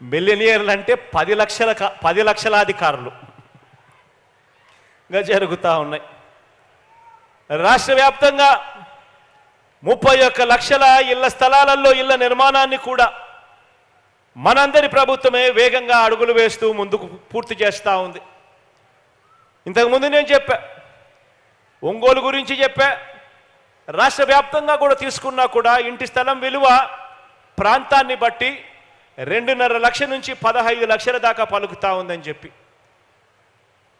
మిలినియర్లు అంటే పది లక్షల పది లక్షలాధికారులుగా జరుగుతూ ఉన్నాయి. రాష్ట్ర వ్యాప్తంగా ముప్పై ఒక్క లక్షల ఇళ్ళ స్థలాలలో ఇళ్ళ నిర్మాణాన్ని కూడా మనందరి ప్రభుత్వమే వేగంగా అడుగులు వేస్తూ ముందుకు పూర్తి చేస్తూ ఉంది. ఇంతకుముందు నేను చెప్పా ఒంగోలు గురించి చెప్పా రాష్ట్ర వ్యాప్తంగా కూడా తీసుకున్నా కూడా ఇంటి స్థలం విలువ ప్రాంతాన్ని బట్టి రెండున్నర లక్ష నుంచి పదహైదు లక్షల దాకా పలుకుతా ఉందని చెప్పి.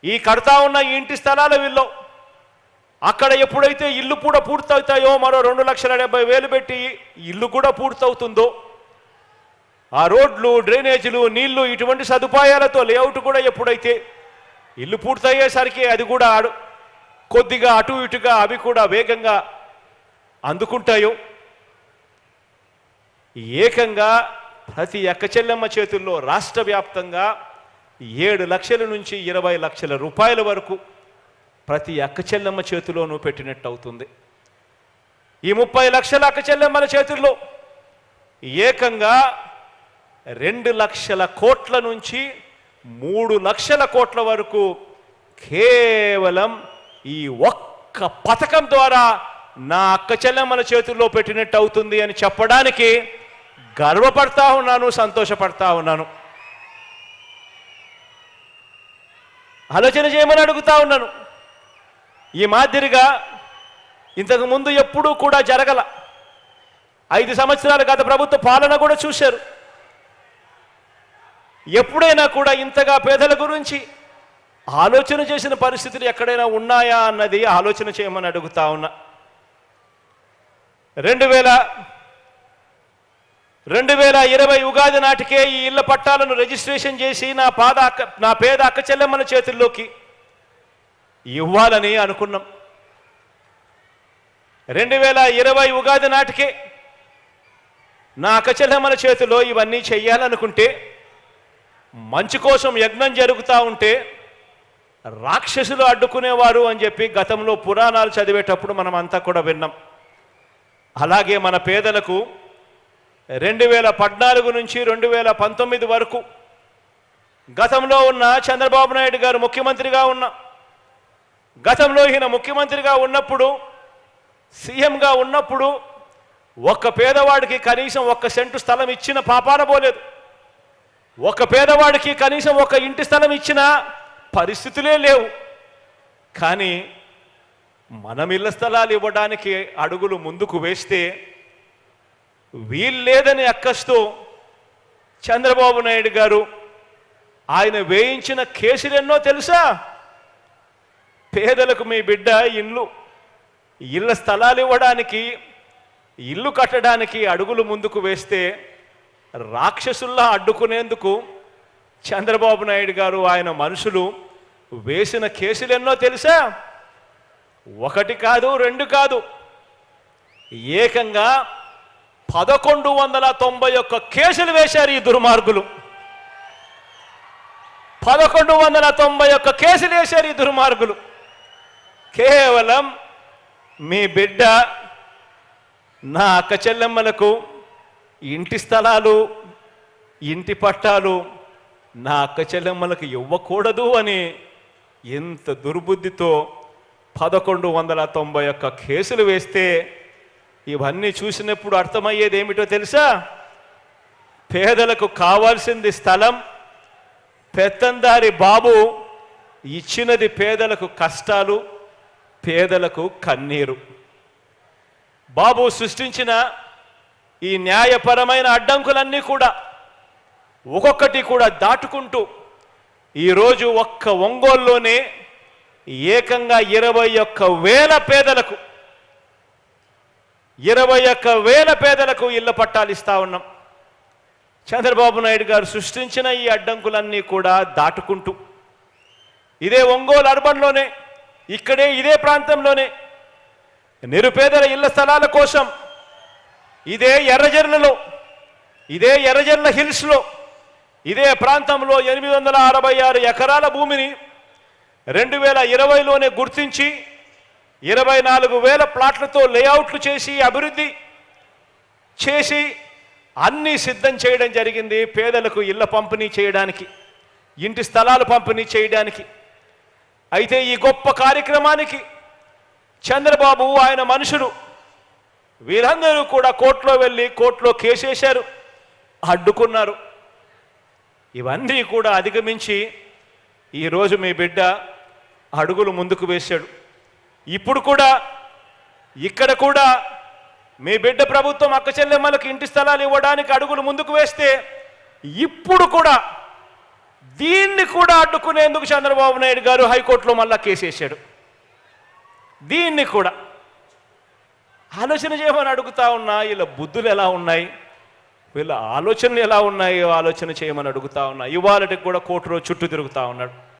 ఈ కడతా ఉన్న ఈ ఇంటి స్థలాల వీళ్ళు. అక్కడ ఎప్పుడైతే ఇల్లు కూడా పూర్తవుతాయో మరో రెండు లక్షల డెబ్బై వేలు పెట్టి ఇల్లు కూడా పూర్తవుతుందో ఆ రోడ్లు డ్రైనేజీలు నీళ్ళు ఇటువంటి సదుపాయాలతో లేఅవుట్ కూడా ఎప్పుడైతే ఇల్లు పూర్తయ్యేసరికి అది కూడా ఆడు కొద్దిగా అటు ఇటుగా అవి కూడా వేగంగా అందుకుంటాయో ఏకంగా ప్రతి ఎక్కచెల్లెమ్మ చేతుల్లో రాష్ట్ర వ్యాప్తంగా ఏడు లక్షల నుంచి ఇరవై లక్షల రూపాయల వరకు ప్రతి అక్కచెల్లెమ్మ చేతిలోనూ పెట్టినట్టు అవుతుంది. ఈ ముప్పై లక్షల అక్కచెల్లెమ్మల చేతుల్లో ఏకంగా రెండు లక్షల కోట్ల నుంచి మూడు లక్షల కోట్ల వరకు కేవలం ఈ ఒక్క పథకం ద్వారా నా అక్క చెల్లెమ్మల చేతుల్లో పెట్టినట్టు అవుతుంది అని చెప్పడానికి గర్వపడతా ఉన్నాను సంతోషపడతా ఉన్నాను. ఆలోచన చేయమని అడుగుతా ఉన్నాను. ఈ మాదిరిగా ఇంతకు ముందు ఎప్పుడూ కూడా జరగల. ఐదు సంవత్సరాలు గత ప్రభుత్వ పాలన కూడా చూశారు. ఎప్పుడైనా కూడా ఇంతగా పేదల గురించి ఆలోచన చేసిన పరిస్థితులు ఎక్కడైనా ఉన్నాయా అన్నది ఆలోచన చేయమని అడుగుతా ఉన్నా. రెండు వేల రెండు వేల ఇరవై ఉగాది నాటికే ఈ ఇళ్ళ పట్టాలను రిజిస్ట్రేషన్ చేసి నా పాద అక్క నా పేద అక్క చెల్లెమ్మల చేతుల్లోకి ఇవ్వాలని అనుకున్నాం. రెండు వేల ఇరవై ఉగాది నాటికే నా అక్క చెల్లెమ్మల చేతిలో ఇవన్నీ చెయ్యాలనుకుంటే మంచి కోసం యజ్ఞం జరుగుతూ ఉంటే రాక్షసులు అడ్డుకునేవారు అని చెప్పి గతంలో పురాణాలు చదివేటప్పుడు మనం అంతా కూడా విన్నాం. అలాగే మన పేదలకు రెండు వేల పద్నాలుగు నుంచి రెండు వేల పంతొమ్మిది వరకు గతంలో ఉన్న చంద్రబాబు నాయుడు గారు ముఖ్యమంత్రిగా ఉన్న గతంలో ఈయన ముఖ్యమంత్రిగా ఉన్నప్పుడు సీఎంగా ఉన్నప్పుడు ఒక్క పేదవాడికి కనీసం ఒక్క సెంటు స్థలం ఇచ్చిన పాపాన పోలేదు. ఒక పేదవాడికి కనీసం ఒక ఇంటి స్థలం ఇచ్చిన పరిస్థితులే లేవు. కానీ మనం ఇళ్ళ స్థలాలు ఇవ్వడానికి అడుగులు ముందుకు వేస్తే వీల్లేదని అక్కస్తూ చంద్రబాబు నాయుడు గారు ఆయన వేయించిన కేసులు ఎన్నో తెలుసా? పేదలకు మీ బిడ్డ ఇల్లు ఇళ్ళ స్థలాలు ఇవ్వడానికి ఇల్లు కట్టడానికి అడుగులు ముందుకు వేస్తే రాక్షసుల్లా అడ్డుకునేందుకు చంద్రబాబు నాయుడు గారు ఆయన మనుషులు వేసిన కేసులు ఎన్నో తెలుసా? ఒకటి కాదు రెండు కాదు. ఏకంగా పదకొండు వందల తొంభై ఒక్క కేసులు వేశారు ఈ దుర్మార్గులు. పదకొండు వందల తొంభై ఒక్క కేసులు వేశారు ఈ దుర్మార్గులు. కేవలం మీ బిడ్డ నా అక్క చెల్లెమ్మలకు ఇంటి స్థలాలు ఇంటి పట్టాలు నా అక్క చెల్లెమ్మలకు ఇవ్వకూడదు అని ఎంత దుర్బుద్ధితో పదకొండు వందల తొంభై ఒక్క కేసులు వేస్తే ఇవన్నీ చూసినప్పుడు అర్థమయ్యేది ఏమిటో తెలుసా? పేదలకు కావాల్సింది స్థలం. పెత్తందారి బాబు ఇచ్చినది పేదలకు కష్టాలు పేదలకు కన్నీరు. బాబు సృష్టించిన ఈ న్యాయపరమైన అడ్డంకులన్నీ కూడా ఒక్కొక్కటి కూడా దాటుకుంటూ ఈరోజు ఒక్క ఒంగోల్లోనే ఏకంగా ఇరవై ఒక్క వేల పేదలకు ఇరవై ఒక్క వేల పేదలకు ఇళ్ళ పట్టాలు ఇస్తా ఉన్నాం. చంద్రబాబు నాయుడు గారు సృష్టించిన ఈ అడ్డంకులన్నీ కూడా దాటుకుంటూ ఇదే ఒంగోలు అర్బన్లోనే ఇక్కడే ఇదే ప్రాంతంలోనే నిరుపేదల ఇళ్ళ స్థలాల కోసం ఇదే ఎర్రజర్లలో ఇదే ఎర్రజర్ల హిల్స్లో ఇదే ప్రాంతంలో ఎనిమిది వందల అరవై ఆరు ఎకరాల భూమిని రెండు వేల ఇరవైలోనే గుర్తించి ఇరవై నాలుగు వేల ప్లాట్లతో లేఅవుట్లు చేసి అభివృద్ధి చేసి అన్నీ సిద్ధం చేయడం జరిగింది పేదలకు ఇళ్ళ పంపిణీ చేయడానికి ఇంటి స్థలాలు పంపిణీ చేయడానికి. అయితే ఈ గొప్ప కార్యక్రమానికి చంద్రబాబు ఆయన మనుషులు వీరందరూ కూడా కోర్టులో వెళ్ళి కోర్టులో కేసేశారు అడ్డుకున్నారు. ఇవన్నీ కూడా అధిగమించి ఈరోజు మీ బిడ్డ అడుగులు ముందుకు వేశాడు. ఇప్పుడు కూడా ఇక్కడ కూడా మీ బిడ్డ ప్రభుత్వం అక్క చెల్లెమ్మలకు ఇంటి స్థలాలు ఇవ్వడానికి అడుగులు ముందుకు వేస్తే ఇప్పుడు కూడా దీన్ని కూడా అడ్డుకునేందుకు చంద్రబాబు నాయుడు గారు హైకోర్టులో మళ్ళా కేసేశాడు దీన్ని కూడా. ఆలోచన చేయమని అడుగుతా ఉన్నా వీళ్ళ బుద్ధులు ఎలా ఉన్నాయి? వీళ్ళ ఆలోచనలు ఎలా ఉన్నాయో? ఆలోచన చేయమని అడుగుతా ఉన్నా. ఇవాళకి కూడా కోర్టులో చుట్టూ తిరుగుతూ ఉన్నాడు.